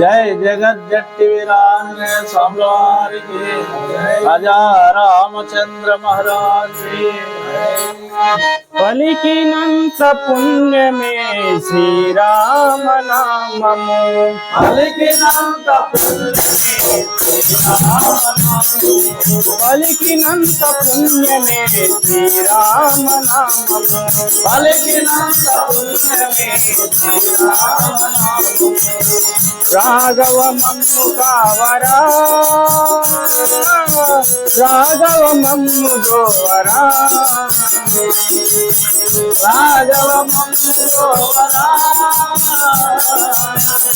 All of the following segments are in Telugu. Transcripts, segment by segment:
జై జగజ్జట్టి వీరాంజ స్వామివారికి రాజా రామచంద్ర మహారాజ్ కి పలికినంత పుణ్యమే శ్రీరామ నామము పలికినంత పుణ్యమే శ్రీరామనామము. పలికినంత పుణ్యమే శ్రీరామ నామము పలికినంత పుణ్యమే శ్రీరామనామము. రాఘవ మమ్ము కావరా రాఘవ మమ్ము గోవరా రాఘవ మమ్ము గోవరా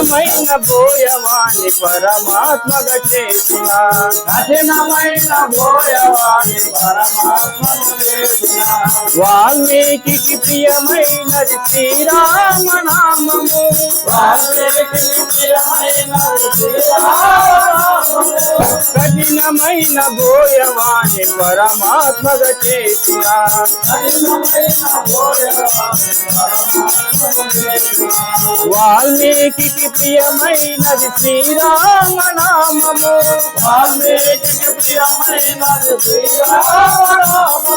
కఠినమైన బోయవాణి పరమాత్మగ చేసిన. కఠినమైన చేసిన. వాల్మీకి ప్రియమైనది శ్రీరామ నామము వాల్మీకి శ్రీరామనామము. కఠినమైన బోయవాణి పరమాత్మగ చేసిన. కఠినమైన చేసిన. వాల్మీకి ప్రియమైనది శ్రీరామ నామము వాల్మీకి ప్రియమైనది శ్రీరామనామము.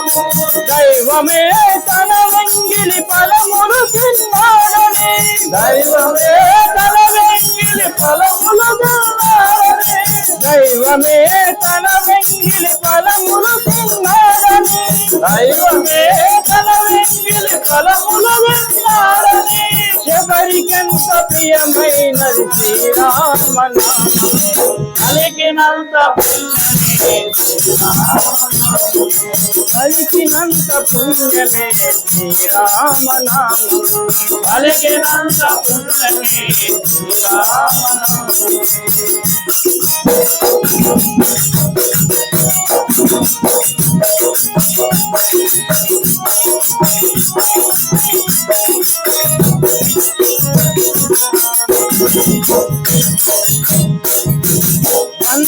దైవమే తన వెంగిలి ఫలములు తిన్నాడని దైవమే తన వెంగిలి ఫలములు తిన్నాడని. దైవమే తన వెంగిలి ఫలములు తిన్నాడని దైవమే తన వెంగిలి ఫలములు తిన్నాడని. ఎవరికెంత ప్రియమైనది శ్రీరామ నామము పలికినంత పుణ్యమే శ్రీరామ శ్రీరామనామము. కలిగినంత పుణ్యమే శ్రీరామ నామము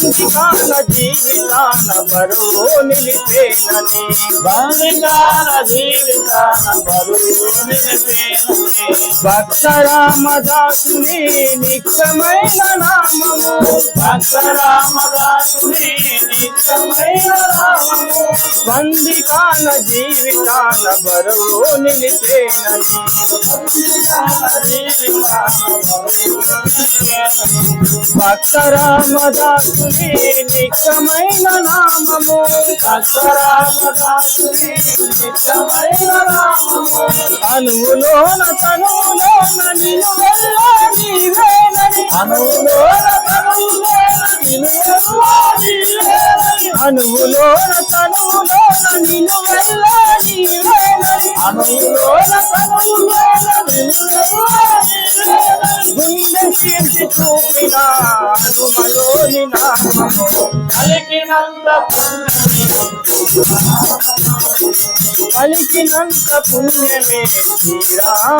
పలికినంత జీవితాన బరువు నిలిపేనని బంగార జీవితాన బరువు నిలిపేనని. భక్త రామదాసుని నిత్యమైన నామము భక్త రామదాసుని నిత్యమైన నామము. వందికాల జీవితాన బరువు నిలిపేనని. భక్తరామదాసుని నిత్యమైన నామము భక్తరామదాసుని నిత్యమైన నామము. అనువులోన తనువులోన నిలువెల్ల నీవేనని నిలువెల్లా నీవేనని. అనువులోన తనువులోన నిలువెల్ల అనువులోన తనువులోన తనులోన నిలువెల్లా నీవేనని. గుండె చీల్చి చూపిన హనుమలోని నామము కలిగినంత పుణ్యమే పలికినంత పుణ్యమే శ్రీరామ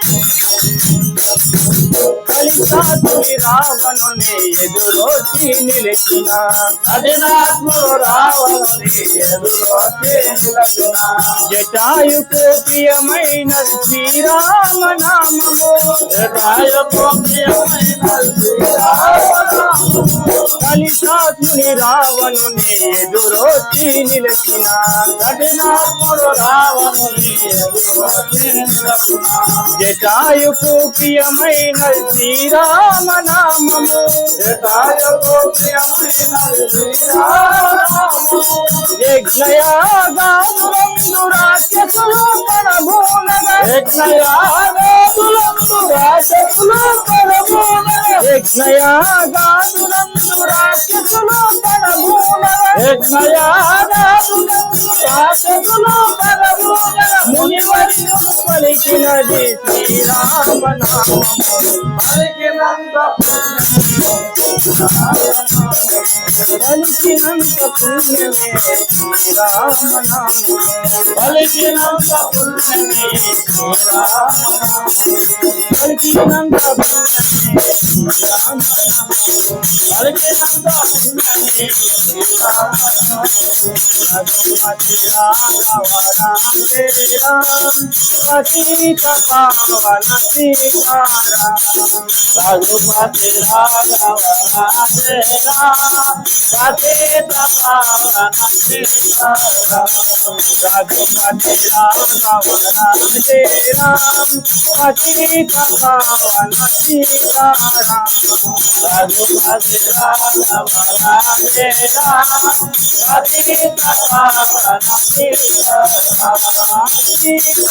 పుణ్యమే కలిసాతుని రావణుని ఎదురొచ్చి నిలిచిన కఠినాత్ముడు రావణుని ఎదురోచి నిలచిన జటాయుకు ప్రియమైన శ్రీరామ నామము జటాయుకు ప్రియమైన శ్రీరామనామము. కలిసాతుని రావణుని ఎదురొచ్చి నిలిచిన కఠినాత్ముడు రావణుని ఎదురోచి నిలచిన జటాయుకు ప్రియమైన శ్రీరామ నామము. యజ్ఞయాగాదులందు రాక్షసులు యజ్ఞయాగాదులందు యజ్ఞయాగాదులందు పరమూనగా మునివర్యులు పలికినది శ్రీరామనామము పలికినంత పలికినంత పుణ్యమే శ్రీరామనామము పలికినంత పుణ్యమే శ్రీరామనామము. పలికినంత పుణ్యమే శ్రీరామనామము పలికినంత పుణ్యమే శ్రీరామనామము. రఘుపతి రాఘవ రామ జయ రామ పతిత పావన సీతారామ రఘుపతి రాఘవ రాజే Rama Patita Pava, Natita Raghupati Raghava, Adela Patita Pava, Natita Raghupati Raghava, Adela Patita Pava, Natita Raghupati Raghava, Adela Patita Pava, Natita Raghupati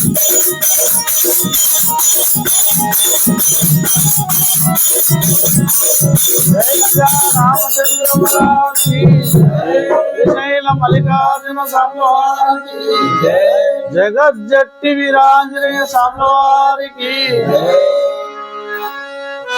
Srisaila Mallikarjuna స్వామివారికి జగజ్జట్టి వీరాంజనేయ స్వామివారికి.